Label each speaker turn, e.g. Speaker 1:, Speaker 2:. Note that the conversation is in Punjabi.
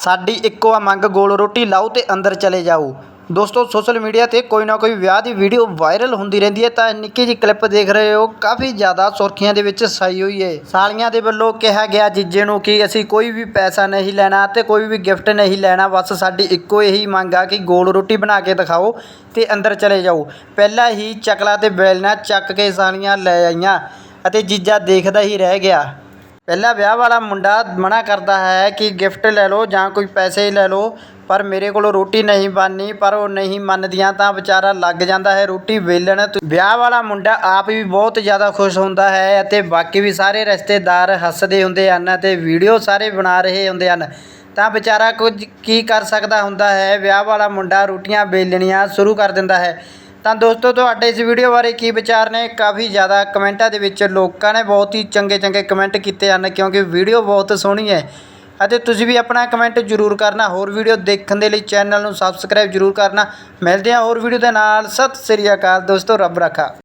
Speaker 1: ਸਾਡੀ ਇੱਕੋ ਆ, ਮੰਗ ਗੋਲ ਰੋਟੀ ਲਾਓ ਤੇ ਅੰਦਰ ਚਲੇ ਜਾਓ। ਦੋਸਤੋ ਸੋਸ਼ਲ ਮੀਡੀਆ ਤੇ ਕੋਈ ਨਾ ਕੋਈ ਵਿਆਹ ਦੀ ਵੀਡੀਓ ਵਾਇਰਲ ਹੁੰਦੀ ਰਹਿੰਦੀ ਹੈ ਤਾਂ ਨਿੱਕੀ ਜਿਹੀ ਕਲਿੱਪ ਦੇਖ ਰਹੇ ਹੋ, ਕਾਫੀ ਜ਼ਿਆਦਾ ਸੁਰਖੀਆਂ ਦੇ ਵਿੱਚ ਸਾਈ ਹੋਈ ਹੈ। ਸਾਲੀਆਂ ਦੇ ਵੱਲੋਂ ਕਿਹਾ ਗਿਆ ਜੀਜੇ ਨੂੰ ਕਿ ਅਸੀਂ ਕੋਈ ਵੀ ਪੈਸਾ ਨਹੀਂ ਲੈਣਾ ਤੇ ਕੋਈ ਵੀ ਗਿਫਟ ਨਹੀਂ ਲੈਣਾ, ਬਸ ਸਾਡੀ ਇੱਕੋ ਇਹੀ ਮੰਗ ਆ ਕਿ ਗੋਲ ਰੋਟੀ ਬਣਾ ਕੇ ਦਿਖਾਓ ਤੇ ਅੰਦਰ ਚਲੇ ਜਾਓ। ਪਹਿਲਾਂ ਹੀ ਚਕਲਾ ਤੇ ਬੈਲਣਾ ਚੱਕ ਕੇ ਸਾਲੀਆਂ ਲੈ ਆਈਆਂ ਅਤੇ ਜੀਜਾ ਦੇਖਦਾ ਹੀ ਰਹਿ ਗਿਆ। ਪਹਿਲਾਂ ਵਿਆਹ ਵਾਲਾ ਮੁੰਡਾ ਮਨਾ ਕਰਦਾ ਹੈ ਕਿ ਗਿਫਟ ਲੈ ਲਓ ਜਾਂ ਕੋਈ ਪੈਸੇ ਲੈ ਲਓ, ਪਰ ਮੇਰੇ ਕੋਲੋਂ ਰੋਟੀ ਨਹੀਂ ਬਣਨੀ, ਪਰ ਉਹ ਨਹੀਂ ਮੰਨਦੀਆਂ ਤਾਂ ਵਿਚਾਰਾ ਲੱਗ ਜਾਂਦਾ ਹੈ ਰੋਟੀ ਵੇਲਣ। ਤੇ, ਵਿਆਹ ਵਾਲਾ ਮੁੰਡਾ ਆਪ ਵੀ ਬਹੁਤ ਜ਼ਿਆਦਾ ਖੁਸ਼ ਹੁੰਦਾ ਹੈ ਅਤੇ ਬਾਕੀ ਵੀ ਸਾਰੇ ਰਿਸ਼ਤੇਦਾਰ ਹੱਸਦੇ ਹੁੰਦੇ ਹਨ ਅਤੇ ਵੀਡੀਓ ਸਾਰੇ ਬਣਾ ਰਹੇ ਹੁੰਦੇ ਹਨ। ਤਾਂ ਵਿਚਾਰਾ ਕੁਝ ਕੀ ਕਰ ਸਕਦਾ ਹੁੰਦਾ ਹੈ? ਵਿਆਹ ਵਾਲਾ ਮੁੰਡਾ ਰੋਟੀਆਂ ਵੇਲਣੀਆਂ ਸ਼ੁਰੂ ਕਰ ਦਿੰਦਾ ਹੈ। ਤਾਂ ਦੋਸਤੋ, ਤੁਹਾਡੇ ਇਸ ਵੀਡੀਓ ਬਾਰੇ ਕੀ ਵਿਚਾਰ ਨੇ? ਕਾਫੀ ਜ਼ਿਆਦਾ ਕਮੈਂਟਾਂ ਦੇ ਵਿੱਚ ਲੋਕਾਂ ਨੇ ਬਹੁਤ ਹੀ ਚੰਗੇ ਚੰਗੇ ਕਮੈਂਟ ਕੀਤੇ ਹਨ, ਕਿਉਂਕਿ ਵੀਡੀਓ ਬਹੁਤ ਸੋਹਣੀ ਹੈ। ਅਤੇ ਤੁਸੀਂ ਵੀ ਆਪਣਾ ਕਮੈਂਟ ਜ਼ਰੂਰ ਕਰਨਾ। ਹੋਰ ਵੀਡੀਓ ਦੇਖਣ ਦੇ ਲਈ ਚੈਨਲ ਨੂੰ ਸਬਸਕ੍ਰਾਈਬ ਜ਼ਰੂਰ ਕਰਨਾ। ਮਿਲਦੇ ਹਾਂ ਹੋਰ ਵੀਡੀਓ ਦੇ ਨਾਲ। ਸਤਿ ਸ੍ਰੀ ਅਕਾਲ ਦੋਸਤੋ, ਰੱਬ ਰੱਖਾ।